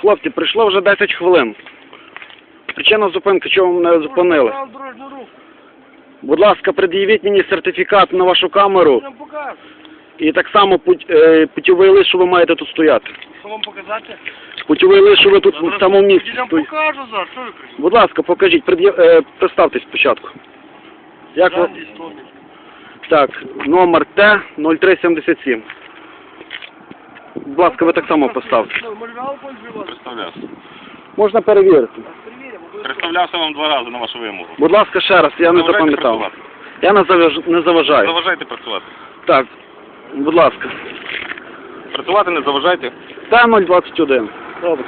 Хлопці, прийшло вже 10 хвилин. Причина зупинки, чого ви мене зупинили? Будь ласка, пред'явіть мені сертифікат на вашу камеру і так само путь, е, путьовий лист, що ви маєте тут стояти. Що вам показати? Путьовий лист, що ви тут в самому місці Я вам стоїте. покажу зараз, що ви? Будь ласка, покажіть, пред'я... е, представтесь спочатку. Як ви... Так, номер Т-0377. Будь ласка, ви так само поставте. Ну? Представлявся. Можна перевірити. Представлявся вам два рази на вашу вимогу. Будь ласка, ще раз, я не Заважайте запам'ятав. працювати. Я не, заваж... не заважаю. Заважайте працювати. Так, будь ласка. Працювати не заважайте. Та 021. Добре.